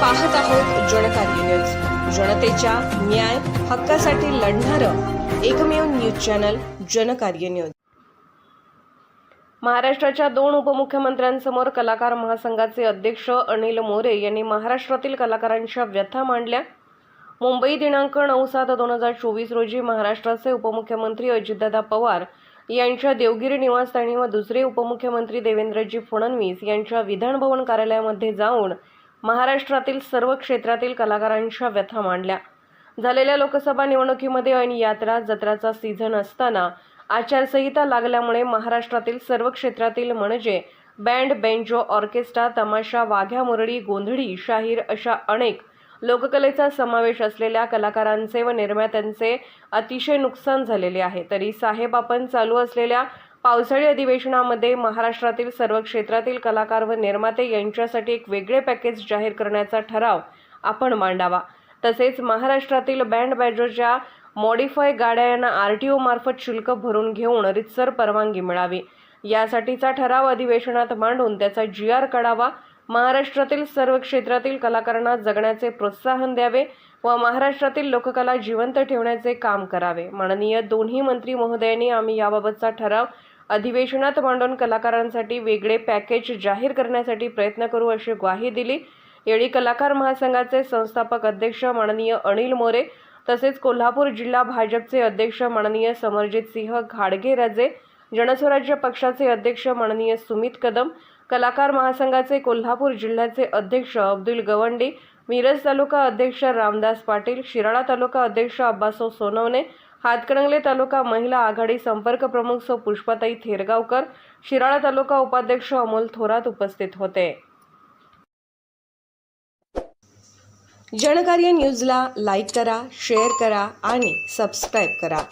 पाहत आहोत जनता न्यूज. जनतेच्या न्याय हक्कासाठी लढणारं एकमेव न्यूज चॅनल जनकार्य न्यूज. महाराष्ट्राच्या दोन उपमुख्यमंत्र्यांसमोर कलाकार महासंघाचे अध्यक्ष अनिल मोरे यांनी महाराष्ट्रातील कलाकारांच्या व्यथा मांडल्या. मुंबई दिनांक नऊ सात दोन हजार चोवीस रोजी महाराष्ट्राचे उपमुख्यमंत्री अजितदादा पवार यांच्या देवगिरी निवासस्थानी व दुसरे उपमुख्यमंत्री देवेंद्रजी फडणवीस यांच्या विधानभवन कार्यालयामध्ये जाऊन महाराष्ट्रातील सर्व क्षेत्रातील कलाकारांच्या व्यथा मांडल्या. झालेल्या लोकसभा निवडणुकीमध्ये ऐन यात्रा जत्राचा सीझन असताना आचारसंहिता लागल्यामुळे महाराष्ट्रातील सर्व क्षेत्रातील म्हणजे बँड बेंजो ऑर्केस्ट्रा तमाशा वाघ्या मुरळी गोंधळी शाहीर अशा अनेक लोककलेचा समावेश असलेल्या कलाकारांचे व निर्मात्यांचे अतिशय नुकसान झालेले आहे. तरी साहेब आपण चालू असलेल्या पावसाळी अधिवेशनामध्ये महाराष्ट्रातील सर्व क्षेत्रातील कलाकार व निर्माते यांच्यासाठी एक वेगळे पॅकेज जाहीर करण्याचा ठराव आपण मांडावा. तसेच महाराष्ट्रातील बँड बॅजोच्या मॉडिफाय गाड्या यांना आर टी ओ मार्फत शुल्क भरून घेऊन रितसर परवानगी मिळावी. यासाठीचा ठराव अधिवेशनात मांडून त्याचा जी आर काढावा. महाराष्ट्रातील सर्व क्षेत्रातील कलाकारांना जगण्याचे प्रोत्साहन द्यावे व महाराष्ट्रातील लोककला जिवंत ठेवण्याचे काम करावे. माननीय दोन्ही मंत्री महोदयांनी आम्ही याबाबतचा ठराव अधिवेशनात मांडून कलाकारांसाठी वेगळे पॅकेज जाहीर करण्यासाठी प्रयत्न करू अशी ग्वाही दिली. यावेळी कलाकार महासंघाचे संस्थापक अध्यक्ष माननीय अनिल मोरे तसेच कोल्हापूर जिल्हा भाजपचे अध्यक्ष माननीय समरजित सिंह घाडगेराजे जनस्वराज्य पक्षाचे अध्यक्ष माननीय सुमित कदम कलाकार महासंघाचे कोल्हापूर जिल्ह्याचे अध्यक्ष अब्दुल गवंडी मिरज तालुका अध्यक्ष रामदास पाटील शिराळा तालुका अध्यक्ष अब्बासो सोनवणे हातकणंगले तालुका महिला आघाडी संपर्क प्रमुख सौ पुष्पाताई थेरगावकर शिराळा तालुका उपाध्यक्ष अमोल थोरात उपस्थित होते. जनकार्य न्यूजला लाईक करा शेअर करा आणि सबस्क्राईब करा.